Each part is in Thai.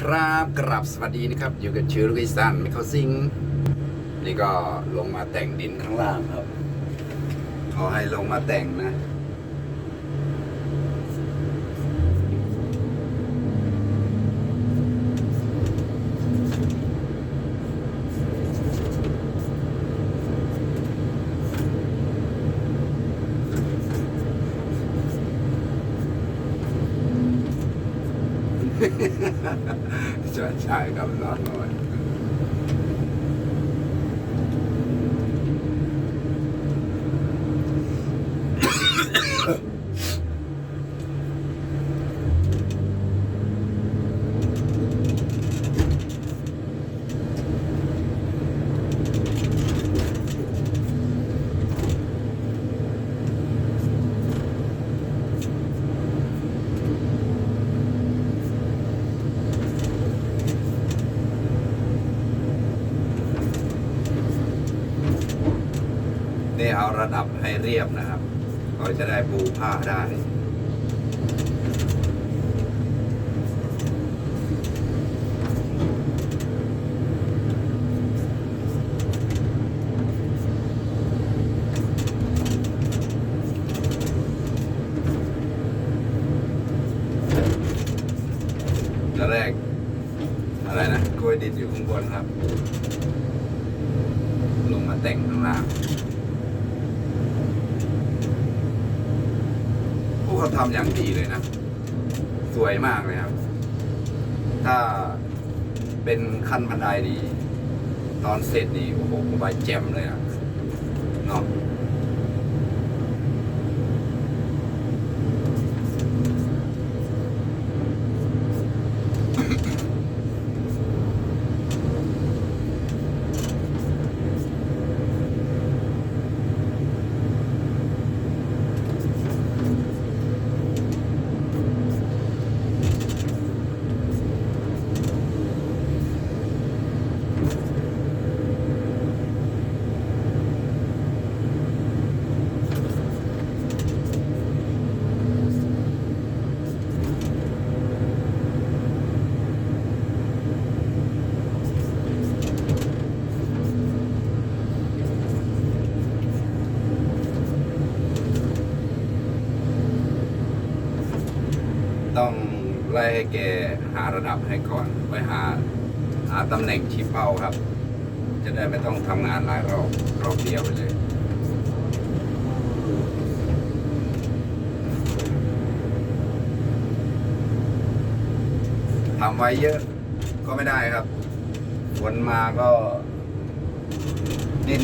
ครับกราบสวัสดีนะครับ อยู่กับชื่อลูกสันเขาซิง นี่ก็ลงมาแต่งดินข้างล่างครับ ขอให้ลงมาแต่งนะ จะใช่กับน้องน้อย นี่เอาระดับให้เรียบนะครับเขาจะได้ปูผ้าได้แรก อะไรนะกล้วยดินอยู่ข้างบนครับ ลงมาแต่งข้างล่าง พวก เขาทำอย่างดีเลยนะ สวยมากเลยครับ ถ้าเป็นขั้นบันไดนี่ตอนเสร็จนี่โอ้โหผมว่าแจ่มเลยอะเนาะ ต้องไล่ ให้แกหาระดับให้ก่อนไปหาหาตำแหน่งชี้เป้าครับ จะได้ไม่ต้องทำงานหลายรอบรอบเดียวไปเลยทำไว้เยอะก็ไม่ได้ครับฝนมาก็ดิน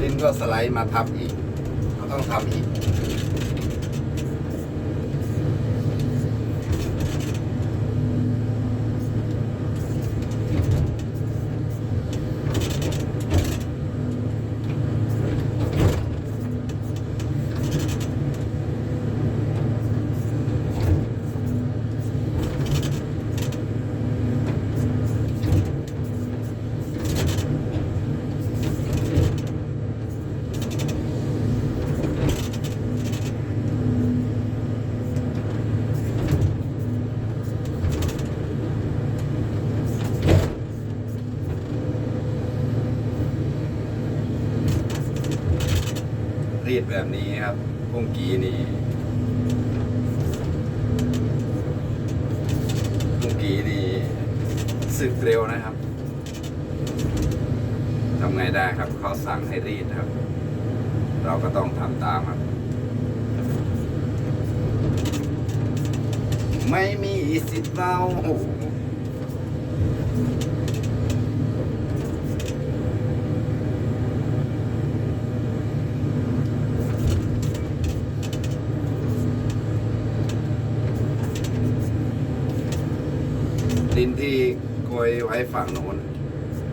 ดินก็สไลด์มาทับอีก ก็ต้องทำอีก รีดแบบนี้ครับพุ่งกีนี่พุ่งกีนี่สึกเร็วนะครับทำไงได้ครับเขาสั่งให้รีดครับ เราก็ต้องทำตามครับ ไม่มีสิทธิ์เรา ดินที่โกยไว้ฝั่งโน้น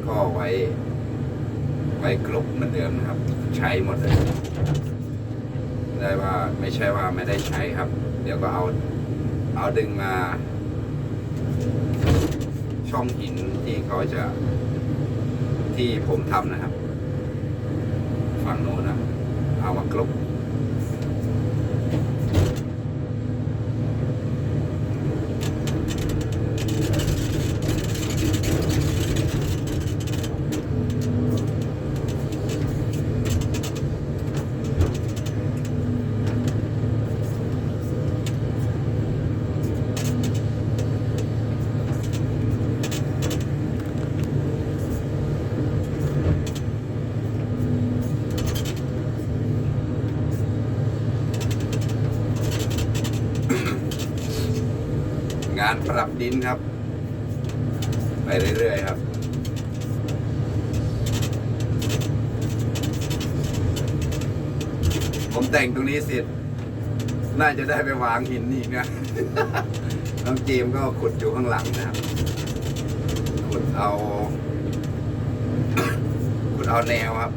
ก็ไว้ ไว้กลบเหมือนเดิมนะครับ ใช้หมดเลยได้ว่าไม่ใช่ว่าไม่ได้ใช้ครับ เดี๋ยวก็เอาเอาดึงมา ช่องหินที่เขาจะที่ผมทำนะครับ ฝั่งโน้นนะเอามากลบ การปรับดินครับ ไปเรื่อยๆครับผมแต่งตรงนี้เสร็จ น่าจะได้ไปวางหินอีกนะ น้องเจมก็ขุดอยู่ข้างหลังนะครับ ขุดเอา ขุดเอาแนวครับ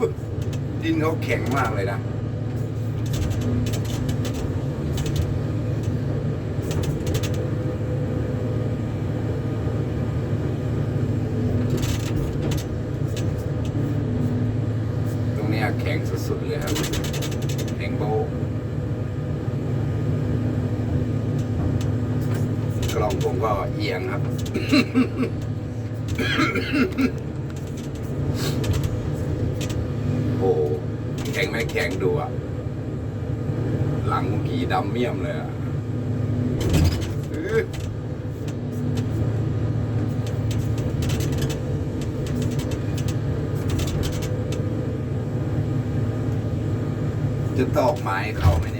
อุ๊ย ดินเขาแข็งมากเลยนะตรงนี้แข็งสุดๆเลยครับแข็งโบกล้องผมก็เอียงครับ โอ้โหแข็งไม่แข็งดูอะหลังผีดำเมี่ยมเลยอะจะตอกไม้เขาไหมเนี่ย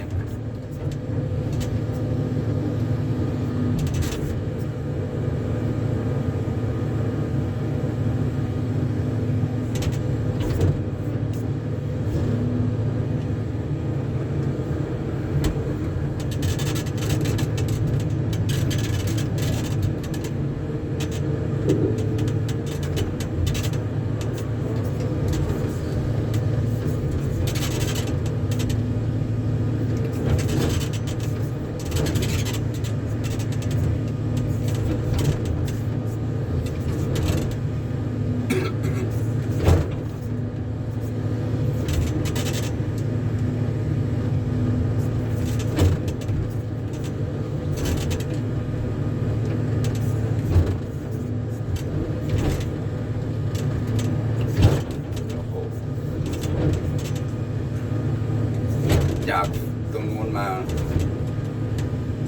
ากตรงนู้นมา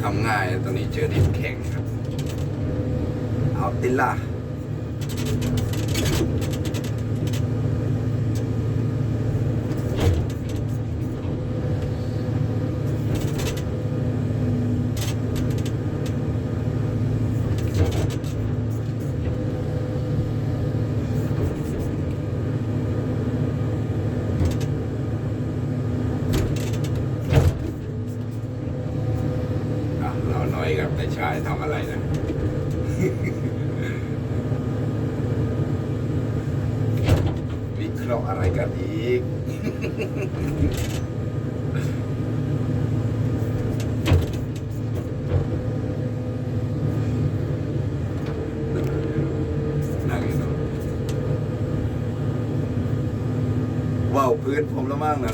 ทำง่ายตรงนี้เจอดินแข็งครับ เอาติล่ะอะเราน้อยกับนายชายทำอะไรนะ วิ เราอะไรกันอีกนั่งอยู่ตรงว้าวพื้นผมล้วมั่งนะ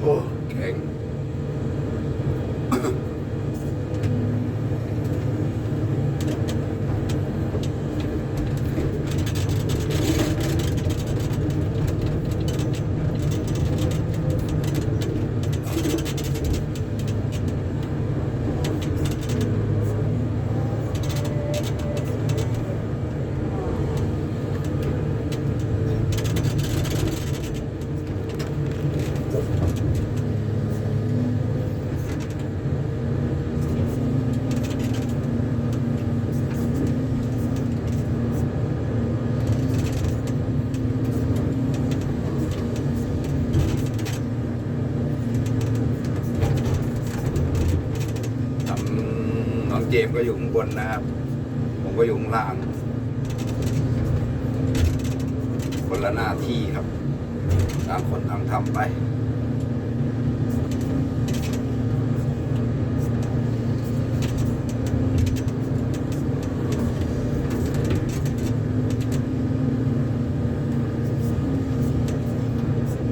โอ้แข็ง ทำน้องเจมส์ ก็อยู่ข้างบนนะครับ ผมก็อยู่ข้างล่าง คนละหน้าที่ครับต่างคนต่างทำไป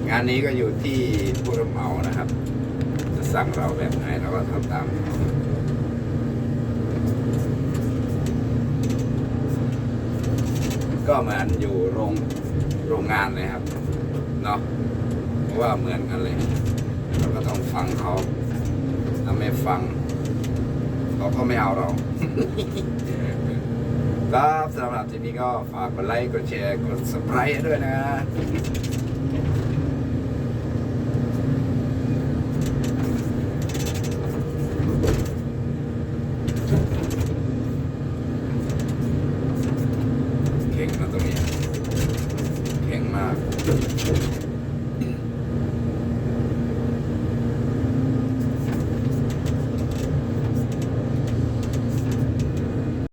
งานนี้ก็อยู่ที่ผู้รับเหมานะครับ จะสั่งเราแบบไหนเราก็ทำตามเขา ก็เหมือนอยู่โรงโรงงานเลยครับเนาะเพราะว่าเหมือนกันเลยเราก็ต้องฟังเขาถ้าไม่ฟังเขาก็ไม่เอาเราครับสำหรับทีนี้ก็ฝากกดไลค์กดแชร์กด subscribe ด้วยนะ